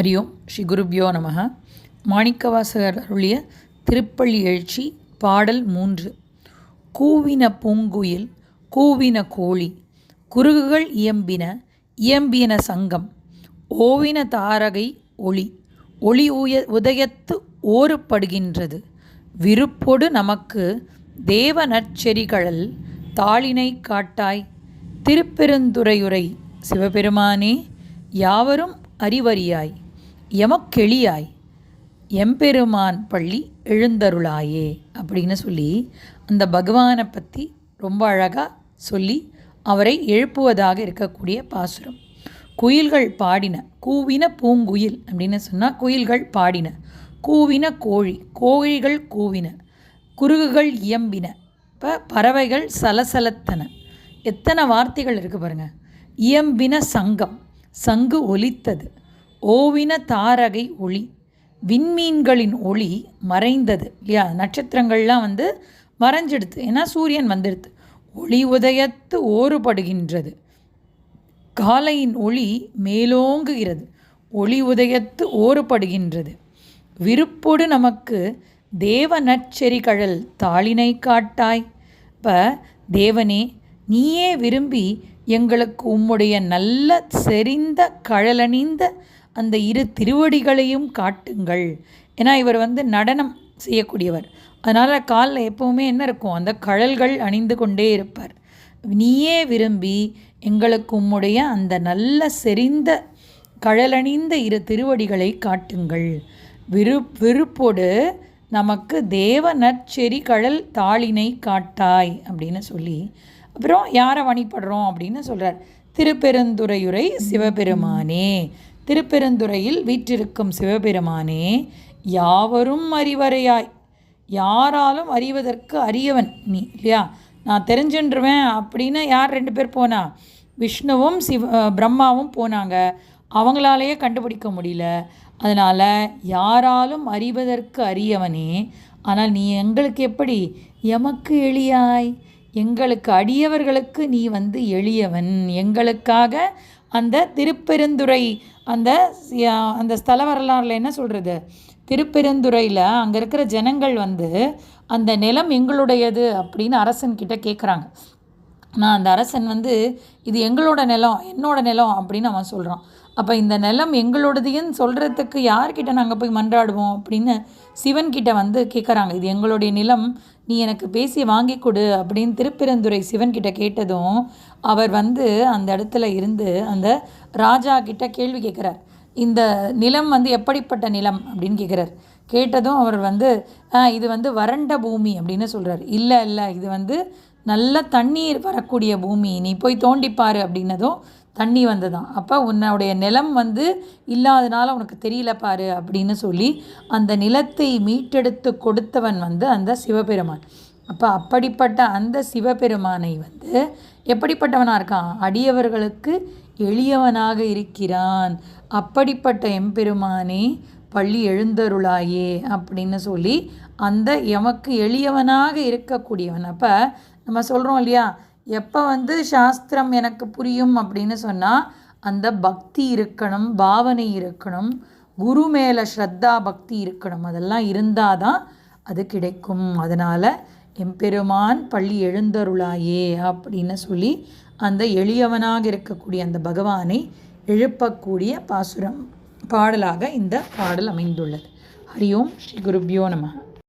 ஹரி ஓம் ஸ்ரீ குருப்யோ நமக மாணிக்கவாசகர் அருளிய திருப்பள்ளி எழுச்சி பாடல் மூன்று. கூவின பூங்குயில் கூவின கோழி. குருகுகள் இயம்பின இயம்பின சங்கம். ஓவின தாரகை ஒளி. ஒளி உய உதயத்து ஓறுப்படுகின்றது விருப்பொடு நமக்கு தேவ நற்செறிகளல் தாளினை காட்டாய். திருப்பெருந்துறையுரை சிவபெருமானே யாவரும் அறிவறியாய். எமக்கெளியாய் எம்பெருமான் பள்ளி எழுந்தருளாயே அப்படின்னு சொல்லி அந்த பகவானை பற்றி ரொம்ப அழகாக சொல்லி அவரை எழுப்புவதாக இருக்கக்கூடிய பாசுரம். குயில்கள் பாடின கூவின பூங்குயில் அப்படின்னு சொன்னால் குயில்கள் பாடின கூவின கோழி கோழிகள் கூவின குருகுகள் இயம்பின இப்போ பறவைகள் சலசலத்தன. எத்தனை வார்த்தைகள் இருக்குது பாருங்கள் இயம்பின சங்கம் சங்கு ஒலித்தது. ஓவின தாரகை ஒளி விண்மீன்களின் ஒளி மறைந்தது. இல்லையா? நட்சத்திரங்கள்லாம் வந்து மறைஞ்சிடுது ஏன்னா சூரியன் வந்துடுது ஒளி உதயத்து ஓறுபடுகின்றது. காலையின் ஒளி மேலோங்குகிறது. ஒளி உதயத்து ஓறுபடுகின்றது. விருப்போடு நமக்கு தேவ நற்செறிகழல் தாளினை காட்டாய். இப்போ தேவனே நீயே விரும்பி எங்களுக்கு உம்முடைய நல்ல செறிந்த கழலணிந்த அந்த இரு திருவடிகளையும் காட்டுங்கள். ஏன்னா இவர் வந்து நடனம் செய்யக்கூடியவர். அதனால் காலில் எப்போவுமே என்ன இருக்கும்? அந்த கழல்கள் அணிந்து கொண்டே இருப்பார். நீயே விரும்பி எங்களுக்கு உம்முடைய அந்த நல்ல செறிந்த கழலணிந்த இரு திருவடிகளை காட்டுங்கள். விரு விருப்போடு நமக்கு தேவ நற்செறி கழல் தாளினை காட்டாய் அப்படின்னு சொல்லி அப்புறம் யாரை வழிபடுறோம் அப்படின்னு சொல்கிறார் திருப்பெருந்துறையுரை சிவபெருமானே. திருப்பெருந்துறையில் வீற்றிருக்கும் சிவபெருமானே யாவரும் அறிவறையாய். யாராலும் அறிவதற்கு அரியவன் நீ இல்லையா? நான் தெரிஞ்சுன்றுவேன் அப்படின்னு யார் ரெண்டு பேர் போனா? விஷ்ணுவும் சிவ பிரம்மாவும் போனாங்க. அவங்களாலேயே கண்டுபிடிக்க முடியல. அதனால் யாராலும் அறிவதற்கு அரியவனே. ஆனால் நீ எங்களுக்கு எப்படி? எமக்கு எளியாய். எங்களுக்கு அடியவர்களுக்கு நீ வந்து எளியவன். எங்களுக்காக அந்த திருப்பெருந்துறை அந்த அந்த ஸ்தல வரலாறில் என்ன சொல்கிறது திருப்பெருந்துறையில் அங்கே இருக்கிற ஜனங்கள் வந்து அந்த நிலம் எங்களுடையது அப்படின்னு அரசன்கிட்ட கேட்குறாங்க நான் அந்த அரசன் வந்து இது எங்களோட நிலம் என்னோட நிலம் அப்படின்னு அவன் சொல்கிறான் அப்போ இந்த நிலம் எங்களோடதுன்னு சொல்கிறதுக்கு யார்கிட்ட நாங்கள் போய் மன்றாடுவோம் அப்படின்னு சிவன்கிட்ட வந்து கேட்குறாங்க இது எங்களுடைய நிலம். நீ எனக்கு பேசி வாங்கி கொடு அப்படின்னு திருப்பெருந்துறை சிவன்கிட்ட கேட்டதும் அவர் வந்து அந்த இடத்துல இருந்து அந்த ராஜா கிட்ட கேள்வி கேட்குறார் இந்த நிலம் வந்து எப்படிப்பட்ட நிலம் அப்படின்னு கேட்குறார் கேட்டதும் அவர் வந்து இது வந்து வறண்ட பூமி அப்படின்னு சொல்கிறார் இல்லை இல்லை இது வந்து நல்ல தண்ணீர் வரக்கூடிய பூமி. நீ போய் தோண்டிப்பார் அப்படின்னதும் தண்ணி வந்ததான். அப்போ உன்னுடைய நிலம் வந்து இல்லாதனால உனக்கு தெரியல பாரு அப்படின்னு சொல்லி அந்த நிலத்தை மீட்டெடுத்து கொடுத்தவன் வந்து அந்த சிவபெருமான். அப்போ அப்படிப்பட்ட அந்த சிவபெருமானை வந்து எப்படிப்பட்டவனாக இருக்கான்? அடியவர்களுக்கு எளியவனாக இருக்கிறான். அப்படிப்பட்ட எம்பெருமானே பள்ளி எழுந்தருளாயே அப்படின்னு சொல்லி அந்த எமக்கு எளியவனாக இருக்கக்கூடியவன். அப்போ நம்ம சொல்கிறோம் இல்லையா? எப்போ வந்து சாஸ்திரம் எனக்கு புரியும் அப்படின்னு சொன்னால் அந்த பக்தி இருக்கணும் பாவனை இருக்கணும் குரு மேலே ஸ்ரத்தா பக்தி இருக்கணும் அதெல்லாம் இருந்தால் தான் அது கிடைக்கும். அதனால் எம்பெருமான் பள்ளி எழுந்தருளாயே அப்படின்னு சொல்லி அந்த எளியவனாக இருக்கக்கூடிய அந்த பகவானை எழுப்பக்கூடிய பாசுரம் பாடலாக இந்த பாடல் அமைந்துள்ளது. ஹரி ஓம் ஸ்ரீ குருப்யோ நமக